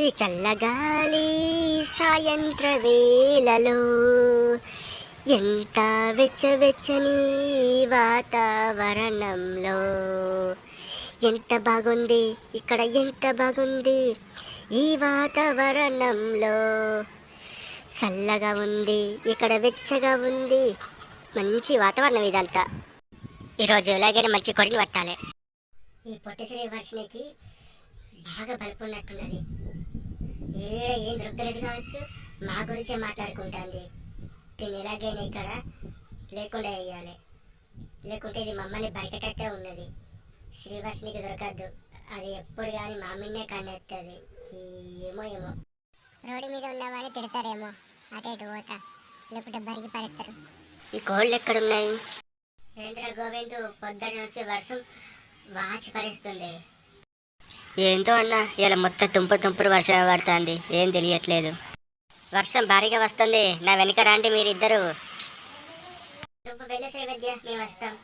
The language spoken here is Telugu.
ఈ చల్లగాలి సాయంత్ర వేళలో ఎంత వెచ్చవెచ్చని వాతావరణంలో. ఎంత బాగుంది ఇక్కడ ఎంత బాగుంది ఈ వాతావరణంలో. చల్లగా ఉంది ఇక్కడ వెచ్చగా ఉంది మంచి వాతావరణం ఇదంతా. ఈరోజు ఎలాగైనా మంచి కొడిని పట్టాలి. ఈ పొట్టిసిరి వర్షనికి బాగా బలుపు ఉన్నట్టున్నది ఏడ ఏం దొరకలేదు కావచ్చు. మా గురించే మాట్లాడుకుంటుంది. దీన్ని ఎలాగైనా ఇక్కడ లేకుండా వేయాలి. లేకుంటే ఇది మమ్మల్ని బయటటట్టే ఉన్నది. శ్రీవర్షినికి దొరకద్దు. అది ఎప్పుడు కానీ మా మిన్నే కన్నెత్తది. ఏమో ఏమో. రోడ్డు మీద ఉన్నవాళ్ళు తిడతారేమో. అటు ఇటు పోతా. లేకుంటే బరిగి పడతారు ఈ కోళ్ళు ఎక్కడున్నాయి? ఏంద్ర గోవిందు పొద్దున నుంచి వర్షం వాచి పరిస్తుంది ఏందో అన్న ఇలా మొత్తం తుంపు తుంపురు వర్షం పడుతుంది. ఏం తెలియట్లేదు. వర్షం భారీగా వస్తుంది. నా వెనక రాండి మీరిద్దరు. నువ్వు వెళ్ళే శ్రీవిద్య మేము వస్తాం.